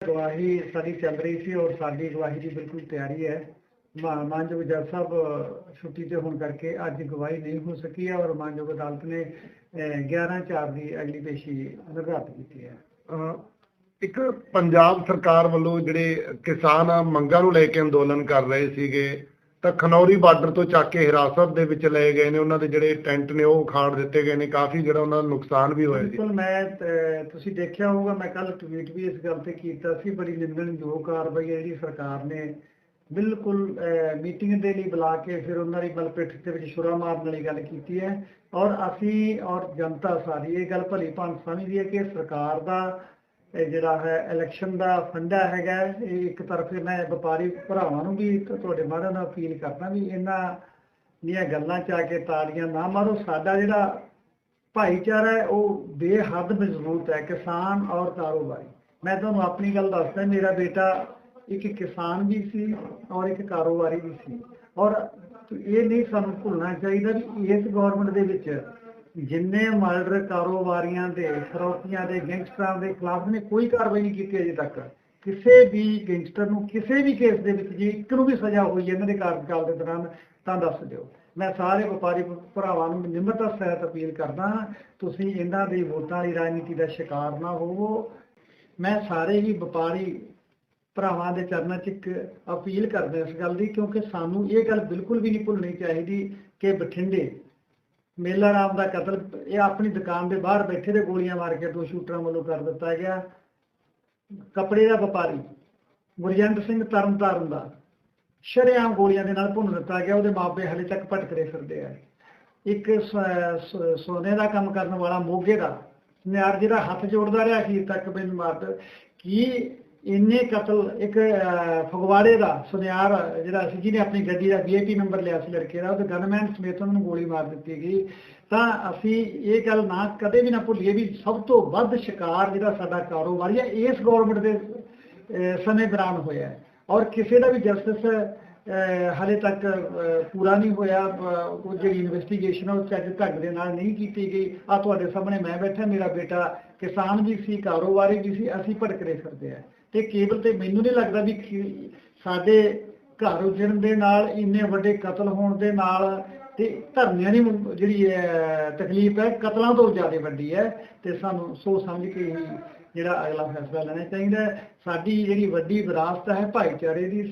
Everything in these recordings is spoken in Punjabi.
ਗਵਾਹੀ ਸਾਡੀ ਚੱਲ ਰਹੀ ਸੀ ਔਰ ਸਾਡੀ ਗਵਾਹੀ ਦੀ ਬਿਲਕੁਲ ਤਿਆਰੀ ਹੈ। ਮਾਨਯੋਗ ਜੱਜ ਸਾਹਿਬ, ਛੁੱਟੀ ਤੇ ਹੋਣ ਕਰਕੇ ਅੱਜ ਗਵਾਹੀ ਨਹੀਂ ਹੋ ਸਕੀ ਹੈ ਔਰ ਮਾਨਯੋਗ ਅਦਾਲਤ ਨੇ 11 4 ਦੀ ਅਗਲੀ ਪੇਸ਼ੀ ਨਿਰਧਾਰਿਤ ਕੀਤੀ ਹੈ। ਇੱਕ ਪੰਜਾਬ ਸਰਕਾਰ ਵੱਲੋਂ ਜਿਹੜੇ ਕਿਸਾਨ ਮੰਗਾਂ ਨੂੰ ਲੈ ਕੇ ਅੰਦੋਲਨ ਕਰ ਰਹੇ ਸੀਗੇ ਤਾਂ ਖਨੌਰੀ ਬਾਰਡਰ ਤੋਂ ਚੱਕ ਕੇ ਹਿਰਾਸਤ ਦੇ ਵਿੱਚ ਲਏ ਗਏ ਨੇ ਉਹਨਾਂ ਦੇ ਜਿਹੜੇ ਟੈਂਟ ਨੇ ਉਹ ਉਖਾੜ ਦਿੱਤੇ ਗਏ ਨੇ ਕਾਫੀ ਜਿਹੜਾ ਉਹਨਾਂ ਦਾ ਨੁਕਸਾਨ ਵੀ ਹੋਇਆ ਜੀ। ਬਿਲਕੁਲ ਮੈਂ ਅ, ਤੁਸੀਂ ਦੇਖਿਆ ਹੋਊਗਾ ਮੈਂ ਕੱਲ ਟਵੀਟ ਵੀ ਇਸ ਗੱਲ ਤੇ ਕੀਤਾ ਸੀ ਬੜੀ ਨਿੰਦਣਯੋਗ ਕਾਰਵਾਈ ਹੈ ਜਿਹੜੀ ਸਰਕਾਰ ਨੇ ਬਿਲਕੁਲ ਮੀਟਿੰਗ ਦੇ ਲਈ ਬੁਲਾ ਕੇ ਫਿਰ ਉਹਨਾਂ ਦੀ ਮਲਪਿੱਠ ਦੇ ਵਿੱਚ ਛੁਰਾ ਮਾਰਨ ਵਾਲੀ ਗੱਲ ਕੀਤੀ ਹੈ। ਔਰ ਅਸੀਂ ਔਰ ਜਨਤਾ ਸਾਰੀ ਇਹ ਗੱਲ ਭਲੀ ਭਾਂਤ ਸਮਝਦੀ ਹੈ ਕਿ ਸਰਕਾਰ ਦਾ ਇਹ ਜਿਹੜਾ ਹੈ ਇਲੈਕਸ਼ਨ ਦਾ ਫੰਡਾ ਹੈਗਾ, ਇਹ ਇੱਕ ਤਰਫੇ ਮੈਂ ਵਪਾਰੀ ਭਰਾਵਾਂ ਨੂੰ ਵੀ ਤੁਹਾਡੇ ਮਾਧਿਅਮ ਨਾਲ ਅਪੀਲ ਕਰਦਾ ਵੀ ਇਹਨਾਂ ਦੀਆਂ ਗੱਲਾਂ ਚ ਆ ਕੇ ਤਾੜੀਆਂ ਨਾ ਮਾਰੋ। ਸਾਡਾ ਜਿਹੜਾ ਭਾਈਚਾਰਾ ਹੈ, ਉਹ ਬੇਹੱਦ ਮਜ਼ਬੂਤ ਹੈ, ਕਿਸਾਨ ਔਰ ਕਾਰੋਬਾਰੀ। ਮੈਂ ਤੁਹਾਨੂੰ ਆਪਣੀ ਗੱਲ ਦੱਸਦਾ, ਮੇਰਾ ਬੇਟਾ ਇੱਕ ਕਿਸਾਨ ਵੀ ਸੀ ਔਰ ਇੱਕ ਕਾਰੋਬਾਰੀ ਵੀ ਸੀ। ਔਰ ਇਹ ਨਹੀਂ ਸਾਨੂੰ ਭੁੱਲਣਾ ਚਾਹੀਦਾ ਵੀ ਇਸ ਗਵਰਨਮੈਂਟ ਦੇ ਵਿੱਚ ਜਿੰਨੇ ਮਰਡਰ ਕਾਰੋਬਾਰੀਆਂ ਦੇ, ਫਰੋਤੀਆਂ ਦੇ, ਗੈਂਗਸਟਰਾਂ ਦੇ ਖਿਲਾਫ ਨੇ ਕੋਈ ਕਾਰਵਾਈ ਨਹੀਂ ਕੀਤੀ ਅਜੇ ਤੱਕ। ਕਿਸੇ ਵੀ ਗੈਂਗਸਟਰ ਨੂੰ, ਕਿਸੇ ਵੀ ਕੇਸ ਦੇ ਵਿੱਚ ਜੇ ਇੱਕ ਨੂੰ ਵੀ ਸਜ਼ਾ ਹੋਈ ਇਹਨਾਂ ਦੇ ਕਾਰਜਕਾਲ ਦੇ ਦੌਰਾਨ, ਤਾਂ ਦੱਸ ਦਿਓ। ਮੈਂ ਸਾਰੇ ਵਪਾਰੀ ਭਰਾਵਾਂ ਨੂੰ ਨਿਮਰਤਾ ਸਹਿਤ ਅਪੀਲ ਕਰਦਾ ਤੁਸੀਂ ਇਹਨਾਂ ਦੀ ਵੋਟਾਂ ਦੀ ਰਾਜਨੀਤੀ ਦਾ ਸ਼ਿਕਾਰ ਨਾ ਹੋਵੋ। ਮੈਂ ਸਾਰੇ ਹੀ ਵਪਾਰੀ ਭਰਾਵਾਂ ਦੇ ਚਰਨਾਂ 'ਚ ਇੱਕ ਅਪੀਲ ਕਰਦਾ ਇਸ ਗੱਲ ਦੀ, ਕਿਉਂਕਿ ਸਾਨੂੰ ਇਹ ਗੱਲ ਬਿਲਕੁਲ ਵੀ ਨਹੀਂ ਭੁੱਲਣੀ ਚਾਹੀਦੀ ਕਿ ਬਠਿੰਡੇ ਮੇਲਾ ਰਾਮ ਦਾ ਕਤਲ, ਇਹ ਆਪਣੀ ਦੁਕਾਨ ਦੇ ਬਾਹਰ ਬੈਠੇ ਦੇ ਗੋਲੀਆਂ ਮਾਰ ਕੇ ਦੋ ਸ਼ੂਟਰਾਂ ਵੱਲੋਂ ਕਰ ਦਿੱਤਾ ਗਿਆ। ਕੱਪੜੇ ਦਾ ਵਪਾਰੀ ਗੁਰਜੰਟ ਸਿੰਘ ਤਰਨਤਾਰਨ ਦਾ ਸ਼ਰੇਆਮ ਗੋਲੀਆਂ ਦੇ ਨਾਲ ਭੁੰਨ ਦਿੱਤਾ ਗਿਆ, ਉਹਦੇ ਮਾਪੇ ਹਲੇ ਤੱਕ ਭਟਕਦੇ ਫਿਰਦੇ ਆ। ਇੱਕ ਸੋਨੇ ਦਾ ਕੰਮ ਕਰਨ ਵਾਲਾ ਮੋਗੇ ਦਾ ਨਿਆਰ ਜਿਹੜਾ ਹੱਥ ਜੋੜਦਾ ਰਿਹਾ, ਅਖੀਰ ਤੱਕ ਮੈਨੂੰ ਮਾਰਦ ਕੀ ਇੰਨੇ ਕਤਲ, ਇੱਕ ਫਗਵਾੜੇ ਦਾ ਸੁਨਿਆਰ, ਜਿਹੜਾ ਸੀ, ਜਿਹਨੇ ਆਪਣੀ ਗੱਡੀ ਦਾ ਵੀਆਈਪੀ ਨੰਬਰ ਲਿਆ ਸੀ ਲੜਕੇ ਦਾ ਉਹਦੇ ਗਨਮੈਨ ਸਮੇਤ ਉਹਨੂੰ ਗੋਲੀ ਮਾਰ ਦਿੱਤੀ ਗਈ। ਤਾਂ ਅਸੀਂ ਇਹ ਗੱਲ ਨਾ, ਕਦੇ ਵੀ ਨਾ ਭੁੱਲੀਏ ਵੀ ਸਭ ਤੋਂ ਵੱਧ ਸ਼ਿਕਾਰ ਜਿਹੜਾ ਸਾਡਾ ਕਾਰੋਬਾਰੀ ਹੈ, ਇਸ ਗਵਰਨਮੈਂਟ ਦੇ ਸਮੇਂ ਦੌਰਾਨ ਹੋਇਆ ਔਰ ਕਿਸੇ ਦਾ ਵੀ ਜਸਟਿਸ ਹਲੇ ਤੱਕ ਪੂਰਾ ਨਹੀਂ ਹੋਇਆ ਉਹ ਜਿਹੜੀ ਇਨਵੈਸਟੀਗੇਸ਼ਨ ਉਹ ਚੱਜ ਢੰਗ ਦੇ ਨਾਲ ਨਹੀਂ ਕੀਤੀ ਗਈ। ਆ ਤੁਹਾਡੇ ਸਾਹਮਣੇ ਮੈਂ ਬੈਠਾ, ਮੇਰਾ ਬੇਟਾ ਕਿਸਾਨ ਵੀ ਸੀ, ਕਾਰੋਬਾਰੀ ਵੀ ਸੀ, ਅਸੀਂ ਭਟਕਦੇ ਫਿਰਦੇ ਆ। ਤੇ ਕੇਵਲ ਤੇ ਮੈਨੂੰ ਨਹੀਂ ਲੱਗਦਾ ਵੀ ਸਾਡੇ ਘਰ ਉਜੜਨ ਦੇ ਨਾਲ, ਇੰਨੇ ਵੱਡੇ ਕਤਲ ਹੋਣ ਦੇ ਨਾਲ ਤੇ ਧਰਨਿਆਂ ਦੀ ਜਿਹੜੀ ਤਕਲੀਫ ਹੈ, ਕਤਲਾਂ ਤੋਂ ਜ਼ਿਆਦਾ ਵੱਡੀ ਹੈ ਤੇ ਸਾਨੂੰ ਸੋਚ ਸਮਝ ਕੇ ਹੀ ਜਿਹੜਾ ਅਗਲਾ ਫੈਸਲਾ ਲੈਣਾ ਚਾਹੀਦਾ ਸਾਡੀ ਜਿਹੜੀ ਵੱਡੀ ਵਿਰਾਸਤ ਹੈ, ਭਾਈਚਾਰੇ ਦੀ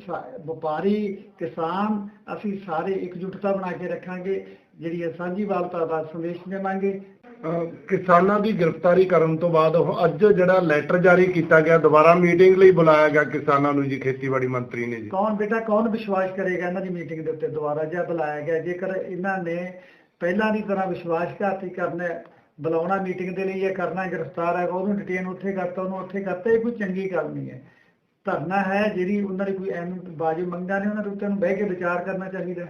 ਵਪਾਰੀ, ਕਿਸਾਨ, ਅਸੀਂ ਸਾਰੇ ਇਕਜੁੱਟਤਾ ਬਣਾ ਕੇ ਰੱਖਾਂਗੇ, ਜਿਹੜੀ ਹੈ ਸਾਂਝੀਵਾਲਤਾ ਦਾ ਸੰਦੇਸ਼ ਦੇਵਾਂਗੇ। ਕਿਸਾਨਾਂ ਦੀ ਗ੍ਰਿਫਤਾਰੀ ਕਰਨ ਤੋਂ ਬਾਅਦ ਉਹ ਅੱਜ ਜਿਹੜਾ ਲੈਟਰ ਜਾਰੀ ਕੀਤਾ ਗਿਆ ਦੁਬਾਰਾ ਮੀਟਿੰਗ ਲਈ ਬੁਲਾਇਆ ਗਿਆ ਕਿਸਾਨਾਂ ਨੂੰ ਜੀ ਖੇਤੀਬਾੜੀ ਮੰਤਰੀ ਨੇ ਜੀ। ਕੌਣ ਬੇਟਾ ਕੌਣ ਵਿਸ਼ਵਾਸ ਕਰੇਗਾ ਇਹਨਾਂ ਦੀ ਮੀਟਿੰਗ ਦੇ ਉੱਤੇ ਦੁਬਾਰਾ ਜਾਂ ਬੁਲਾਇਆ ਗਿਆ? ਜੇਕਰ ਇਹਨਾਂ ਨੇ ਪਹਿਲਾਂ ਦੀ ਤਰ੍ਹਾਂ ਵਿਸ਼ਵਾਸਘਾਤੀ ਕਰਨਾ ਹੈ, ਬੁਲਾਉਣਾ ਮੀਟਿੰਗ ਦੇ ਲਈ ਇਹ ਕਰਨਾ ਗ੍ਰਿਫਤਾਰ ਹੈ ਉਹਨੂੰ ਡਿਟੇਨ ਉੱਥੇ ਕਰਤਾ ਉਹਨੂੰ ਉੱਥੇ ਕਰਤਾ ਇਹ ਕੋਈ ਚੰਗੀ ਗੱਲ ਨਹੀਂ ਹੈ। ਧਰਨਾ ਹੈ ਜਿਹੜੀ ਉਹਨਾਂ ਦੀ ਕੋਈ ਐਨ ਬਾਜੂ ਮੰਗਾਂ ਨੇ ਉਹਨਾਂ ਦੇ ਉੱਤੇ ਨੂੰ ਬਹਿ ਕੇ ਵਿਚਾਰ ਕਰਨਾ ਚਾਹੀਦਾ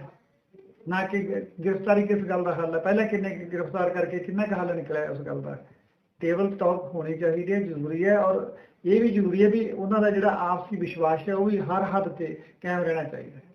ਨਾ ਕਿ ਗ੍ਰਿਫਤਾਰੀ ਕਿਸ ਗੱਲ ਦਾ ਹੱਲ ਹੈ? ਪਹਿਲਾਂ ਕਿੰਨੇ ਗ੍ਰਿਫਤਾਰ ਕਰਕੇ ਕਿੰਨਾ ਕੁ ਹੱਲ ਨਿਕਲਿਆ ਉਸ ਗੱਲ ਦਾ? ਟੇਬਲ ਟਾਕ ਹੋਣੀ ਚਾਹੀਦੀ ਹੈ, ਜ਼ਰੂਰੀ ਹੈ ਔਰ ਇਹ ਵੀ ਜ਼ਰੂਰੀ ਹੈ ਵੀ ਉਹਨਾਂ ਦਾ ਜਿਹੜਾ ਆਪਸੀ ਵਿਸ਼ਵਾਸ ਹੈ ਉਹ ਵੀ ਹਰ ਹੱਦ ਤੇ ਕਾਇਮ ਰਹਿਣਾ ਚਾਹੀਦਾ ਹੈ।